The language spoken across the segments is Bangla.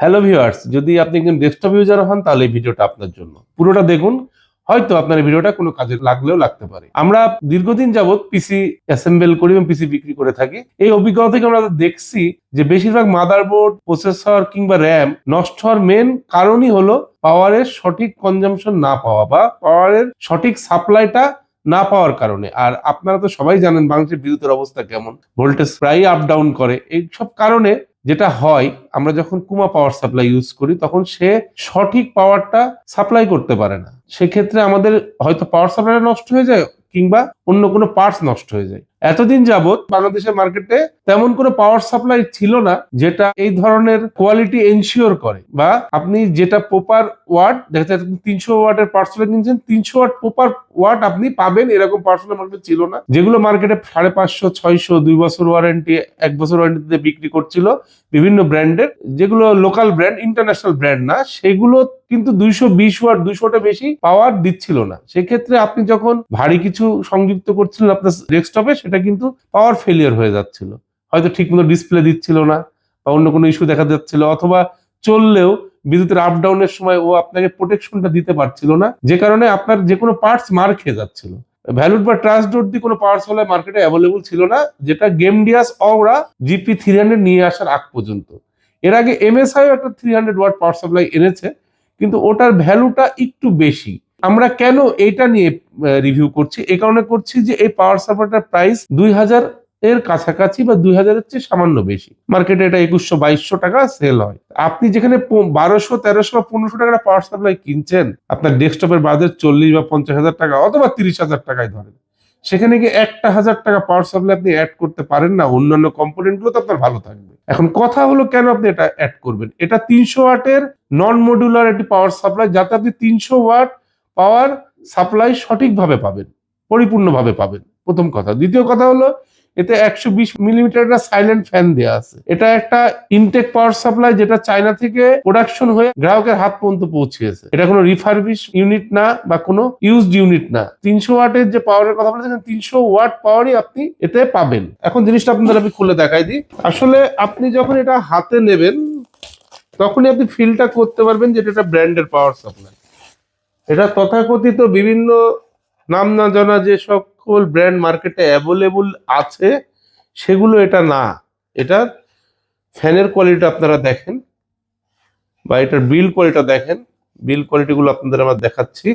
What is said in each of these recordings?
হ্যালো ভিউয়ার্স যদি আপনি একজন ডেস্কটপ ইউজার হন, তাহলে এই ভিডিওটা আপনার জন্য। পুরোটা দেখুন, হয়তো আপনার এই ভিডিওটা কোনো কাজে লাগলেও লাগতে পারে। আমরা দীর্ঘদিন যাবত পিসি অ্যাসেম্বল করি এবং পিসি বিক্রি করে থাকি। এই অভিজ্ঞতা থেকে আমরা দেখছি যে বেশিরভাগ মাদারবোর্ড প্রসেসর কিংবা র্যাম নষ্ট হওয়ার মেন কারণই হলো পাওয়ারের সঠিক কনজামশন না পাওয়া বা পাওয়ারের সঠিক সাপ্লাইটা না পাওয়ার কারণে। আর আপনারা তো সবাই জানেন বাংলাদেশের বিদ্যুতের অবস্থা কেমন। ভোল্টেজ প্রায় আপ ডাউন করে। এইসব কারণে যেটা হয়, আমরা যখন কুমা পাওয়ার সাপ্লাই ইউজ করি, তখন সে সঠিক পাওয়ারটা সাপ্লাই করতে পারে না। সেক্ষেত্রে আমাদের হয়তো পাওয়ার সাপ্লাইটা নষ্ট হয়ে যায় কিংবা অন্য কোনো পার্টস নষ্ট হয়ে যায়। এতদিন যাবৎ বাংলাদেশের মার্কেটে তেমন কোনো পাওয়ার সাপ্লাই ছিল না যেটা এই ধরনের কোয়ালিটি এনশিওর করে। বা আপনি যেটা প্রপার ওয়াট দেখা যাচ্ছে তিনশো ওয়াটের পার্সেল কিনছেন, তিনশো ওয়াট প্রপার ওয়াট আপনি পাবেন, এরকম পার্সেল মার্কেট ছিল না। যেগুলো মার্কেটে সাড়ে পাঁচশো, ছয়শো, দুই বছর ওয়ারেন্টি এক বছর ওয়ারেন্টিতে বিক্রি করছিল বিভিন্ন ব্র্যান্ডের, যেগুলো লোকাল ব্র্যান্ড ইন্টারন্যাশনাল ব্র্যান্ড না, সেগুলো কিন্তু দুইশো বিশ ওয়াট দুইশোটা বেশি পাওয়ার দিচ্ছিল না। সেক্ষেত্রে আপনি যখন ভারী কিছু সংযুক্ত করছিলেন আপনার ডেস্কটপে সেটা কিন্তু পাওয়ার ফেলিয়ার হয়ে যাচ্ছিল। হয়তো ঠিকমতো ডিসপ্লে দিচ্ছিল না বা অন্য কোনো ইস্যু দেখা যাচ্ছিল অথবা চললেও বিদ্যুতের আপ ডাউনের সময় ও আপনাকে প্রোটেকশনটা দিতে পারছিল না। যে কারণে আপনার যে কোনো পার্টস মার খেয়ে যাচ্ছিল। ভ্যালুড বা ট্রাস্ট ডোর দিয়ে কোনো পাওয়ার সাপ্লাই মার্কেটে অ্যাভেলেবল ছিল না, যেটা Gamdias Aura GP three hundred নিয়ে আসার আগ পর্যন্ত। এর আগে এমএসআইও একটা three hundred watt power supply এনেছে, কিন্তু ওটার ভ্যালুটা একটু বেশি। আমরা কেন এটা নিয়ে রিভিউ করছি? এই কারণে করছি যে এই পাওয়ার সাপ্লাইটার প্রাইস দুই হাজার এর কাছাকাছি বা দুই হাজারের চেয়ে সামান্য বেশি। মার্কেটে এটা একুশশো বাইশশো টাকা সেল হয়। আপনি যেখানে বারোশো, তেরোশো বা পনেরোশো টাকার পাওয়ার সাপ্লাই কিনছেন, আপনার ডেস্কটপের বাজার চল্লিশ বা পঞ্চাশ হাজার টাকা অথবা তিরিশ হাজার টাকায় ধরেন। সেখানে গিয়ে একটা হাজার টাকা পাওয়ার সাপ্লাই আপনি অ্যাড করতে পারেন না, অন্যান্য কম্পোনেন্টগুলো তো আপনার ভালো থাকবে। এখন কথা হলো কেন আপনি এটা অ্যাড করবেন? এটা তিনশো ওয়াটের নন মডুলার একটি পাওয়ার সাপ্লাই যাতে আপনি তিনশো ওয়াট পাওয়ার সাপ্লাই সঠিকভাবে পাবেন, পরিপূর্ণভাবে পাবেন। প্রথম কথা। দ্বিতীয় কথা হলো, এতে একশো বিশ মিলিমিটার সাইলেন্ট ফ্যান দেওয়া আছে। এটা একটা ইনটেক পাওয়ার সাপ্লাই যেটা চায়না থেকে প্রোডাকশন হয়ে গ্রাহকের হাত পর্যন্ত পৌঁছেছে এটা কোনো রিফারবিশ ইউনিট না বা কোনো ইউজড ইউনিট না। তিনশো ওয়াটের যে পাওয়ারের কথা বলেছেন, তিনশো ওয়াট পাওয়ারই আপনি এতে পাবেন। এখন জিনিসটা আপনাদের আমি খুলে দেখাই দিই। আসলে আপনি যখন এটা হাতে নেবেন, তখনই আপনি ফিলটা করতে পারবেন যে এটা ব্র্যান্ডের পাওয়ার সাপ্লাই এটা তথাকথিত বিভিন্ন নাম না জানা যে সকল ব্র্যান্ড মার্কেটে অ্যাভেলেবল আছে, সেগুলো এটা না। এটার ফ্যানের কোয়ালিটি আপনারা দেখেন বা এটার বিল কোয়ালিটি দেখেন। বিল কোয়ালিটিগুলো আপনাদের আমরা দেখাচ্ছি।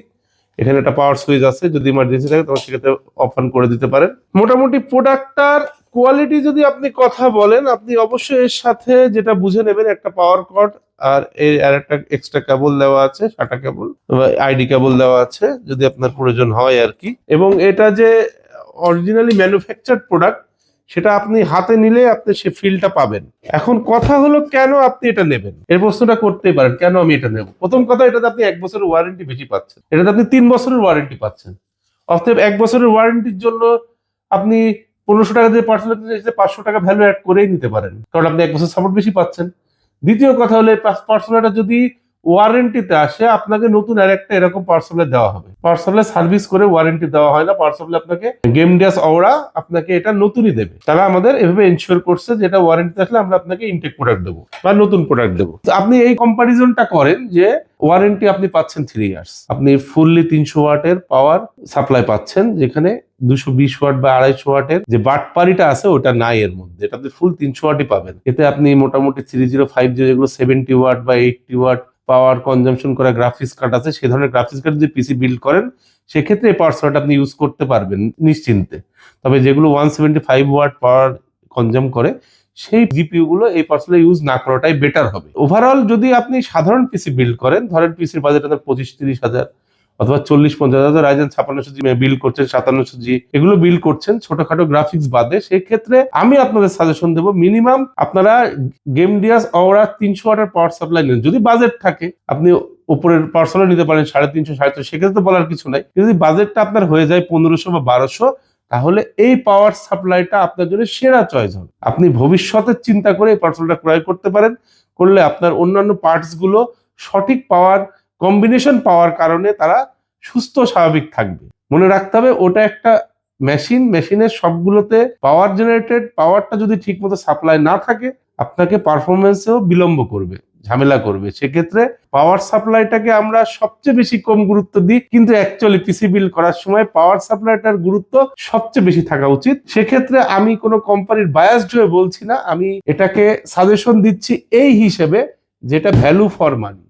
এখানে একটা পাওয়ার সুইচ আছে, যদি ইমার্জেন্সি থাকে, তখন সেক্ষেত্রে অফ করে দিতে পারেন। মোটামুটি প্রোডাক্টটার কোয়ালিটি যদি আপনি কথা বলেন, আপনি অবশ্যই এর সাথে যেটা বুঝে নেবেন, একটা পাওয়ার কর্ড আর এর আর একটা এক্সট্রা কেবল দেওয়া আছে সাটা কেবল আইডি কেবল দেওয়া আছে, যদি আপনার প্রয়োজন হয় আর কি। এবং এটা যে অরিজিনালি ম্যানুফ্যাকচার প্রোডাক্ট সেটা আপনি হাতে নিলে আপনি সে ফিলটা পাবেন। এখন কথা হলো, কেন আপনি এটা নেবেন? এর প্রশ্নটা করতেই পারেন, কেন আমি এটা নেব? প্রথম কথা, এটাতে আপনি এক বছরের ওয়ারেন্টি বেশি পাচ্ছেন। এটাতে আপনি তিন বছরের ওয়ারেন্টি পাচ্ছেন। অতএব এক বছরের ওয়ারেন্টির জন্য আপনি পনেরোশো টাকা দিয়ে পার্সোনাল পাঁচশো টাকা ভ্যালু অ্যাড করেই নিতে পারেন। কারণ আপনি এক বছর সাপোর্ট বেশি পাচ্ছেন। দ্বিতীয় কথা হলো পার্সোনালটা যদি ওয়ারেন্টিতে আসে, আপনাকে নতুন আর একটা এরকম পার্সোনাল দেওয়া হবে। পার্সোনাল সার্ভিস করে ওয়ারেন্টি দেওয়া হয় না পার্সোনাল আপনাকে গেম ডিয়াস অওরা আপনাকে এটা নতুনই দেবে। তারা আমাদের এভাবে এনশিওর করছে যে এটা ওয়ারেন্টি আসলে আমরা আপনাকে ইনটেক প্রোডাক্ট দেবো বা নতুন প্রোডাক্ট দেবো। আপনি এই কম্পারিজনটা করেন যে ওয়ারেন্টি আপনি পাচ্ছেন থ্রি ইয়ার্স আপনি ফুললি তিনশো ওয়াটের পাওয়ার সাপ্লাই পাচ্ছেন, যেখানে দুশো বিশ ওয়াট বা আড়াইশো ওয়াটের যে বাটপারিটা আছে, ওটা নাই এর মধ্যে। এটা আপনি ফুল তিনশো ওয়াটই পাবেন। এতে আপনি মোটামুটি থ্রি জিরো ফাইভ জিরো যেগুলো সেভেন্টি ওয়াট বা এইটটি ওয়াট পাওয়ার কনজামশন করা গ্রাফিক্স কার্ড আছে সেই ধরনের গ্রাফিক্স কার্ড যদি পিসি বিল্ড করেন, সেক্ষেত্রে এই পাওয়ার সাপ্লাইটা আপনি ইউজ করতে পারবেন নিশ্চিন্তে। তবে যেগুলো one seventy five watt power consume করে, সেই জিপিইউ গুলো এই পার্সোনাল ইউজ না করাটাই বেটার হবে। ওভারঅল যদি আপনি সাধারণ পিসি বিল্ড করেন, ধরেন পিসির বাজেট আপনার পঁচিশ তিরিশ হাজার অথবা চল্লিশ পঞ্চাশ হাজার রাইজেন ছাপান্নশো জি বিল করছেন, সাতান্নশো জি, এগুলো বিল করছেন ছোটখাটো গ্রাফিক্স বাদে। সেক্ষেত্রে আমি আপনাদের সাজেশন দেবো মিনিমাম আপনারা গেম ডিয়াস অওরা তিনশো ওয়াটের পাওয়ার সাপ্লাই নেন। যদি বাজেট থাকে, আপনি উপরের পার্সোনাল নিতে পারেন, সাড়ে তিনশো সাড়ে তিনশো সেক্ষেত্রে তো বলার কিছু নাই। যদি বাজেটটা আপনার হয়ে যায় পনেরোশো বা বারোশো, তাহলে এই পাওয়ার সাপ্লাইটা আপনার জন্য সেরা চয়েস হবে। আপনি ভবিষ্যতের চিন্তা করে এই পার্সেলটা ক্রয় করতে পারেন, করলে আপনার অন্যান্য পার্টসগুলো সঠিক পাওয়ার কম্বিনেশন পাওয়ার কারণে তারা সুস্থ, স্বাভাবিক থাকবে। মনে রাখতে হবে, ওটা একটা মেশিন মেশিনের সবগুলোতে পাওয়ার জেনারেটেড পাওয়ারটা যদি ঠিকমতো সাপ্লাই না থাকে, আপনাকে পারফরমেন্সেও বিলম্ব করবে, ঝামেলা করবে। সেক্ষেত্রে পাওয়ার সাপ্লাইটাকে আমরা সবচেয়ে বেশি কম গুরুত্ব দিই, কিন্তু অ্যাকচুয়ালি পিসি বিল করার সময় পাওয়ার সাপ্লাইটার গুরুত্ব সবচেয়ে বেশি থাকা উচিত। সেক্ষেত্রে আমি কোনো কোম্পানির বায়াসড হয়ে বলছি না, আমি এটাকে সাজেশন দিচ্ছি এই হিসেবে, যেটা ভ্যালু ফর মানি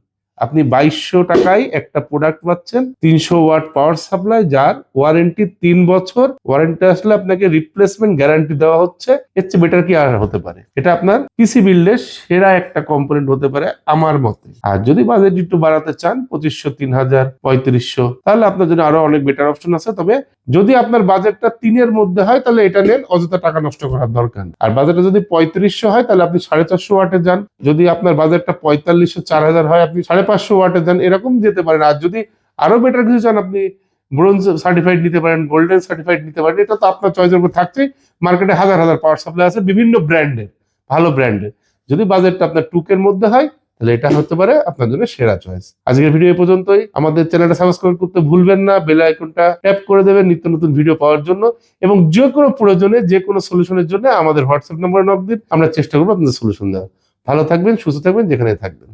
আপনি বাইশশো টাকায় একটা প্রোডাক্ট পাচ্ছেন, তিনশো ওয়াট পাওয়ার সাপ্লাই যার ওয়ারেন্টি তিন বছর। ওয়ারেন্টি আসলে আপনাকে রিপ্লেসমেন্ট গ্যারান্টি দেওয়া হচ্ছে, এর চেয়ে বেটার কি আর হতে পারে? এটা আপনার পিসি বিল্ডের সেরা একটা কম্পোনেন্ট হতে পারে আমার মতে। আর যদি বাজেট একটু বাড়াতে চান, পঁচিশশো, তিন হাজার, পঁয়ত্রিশশো, তাহলে আপনার জন্য আরও অনেক বেটার অপশন আছে। তবে যদি আপনার বাজেটটা তিনের মধ্যে হয়, তাহলে এটা নেন অযথা টাকা নষ্ট করার দরকার আর বাজেটটা যদি পঁয়ত্রিশশো হয়, তাহলে আপনি সাড়ে চারশো ওয়াটে যান। যদি আপনার বাজেটটা পঁয়তাল্লিশশো চার হাজার হয়, আপনি সাড়ে পাঁচশো ওয়াটে যান। এরকম যেতে পারেন। আর যদি আরও বেটার কিছু চান, আপনি ব্রোঞ্জ সার্টিফাইড নিতে পারেন গোল্ডেন সার্টিফাইড নিতে পারেন। এটা তো আপনার চয়েসের উপর থাকছেই। মার্কেটে হাজার হাজার পাওয়ার সাপ্লাই আছে বিভিন্ন ব্র্যান্ডের ভালো ব্র্যান্ডের যদি বাজেটটা আপনার টুকের মধ্যে হয় তাহলে এটা হতে পারে আপনার জন্য সেরা চয়েস আজকের ভিডিও এ পর্যন্তই। আমাদের চ্যানেলটা সাবস্ক্রাইব করতে ভুলবেন না বেল আইকনটা ট্যাপ করে দেবেন নিত্য নতুন ভিডিও পাওয়ার জন্য এবং যে কোনো প্রয়োজনে, যে কোনো সলিউশনের জন্য আমাদের হোয়াটসঅ্যাপ নম্বরে নক দিন, আমরা চেষ্টা করব আপনাদের সলিউশন দেওয়ার। ভালো থাকবেন, সুস্থ থাকবেন যেখানে থাকবেন।